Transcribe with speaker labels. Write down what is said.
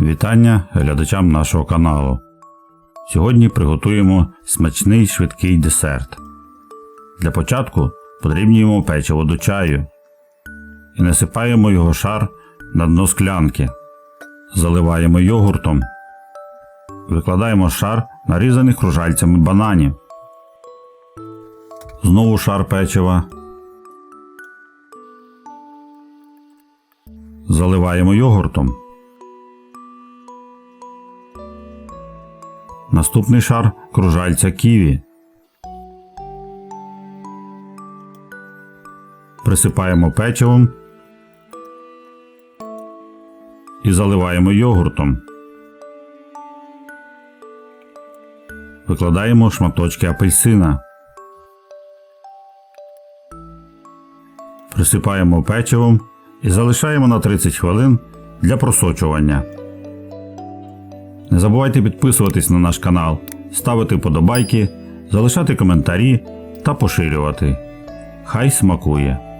Speaker 1: Вітання глядачам нашого каналу. Сьогодні приготуємо смачний швидкий десерт. Для початку подрібнюємо печиво до чаю і насипаємо його шар на дно склянки. Заливаємо йогуртом. Викладаємо шар нарізаних кружальцями бананів. Знову шар печива. Заливаємо йогуртом. Наступний шар кружальця ківі. Присипаємо печивом і заливаємо йогуртом. Викладаємо шматочки апельсина. Присипаємо печивом і залишаємо на 30 хвилин для просочування. Не забувайте підписуватись на наш канал, ставити подобайки, залишати коментарі та поширювати. Хай смакує!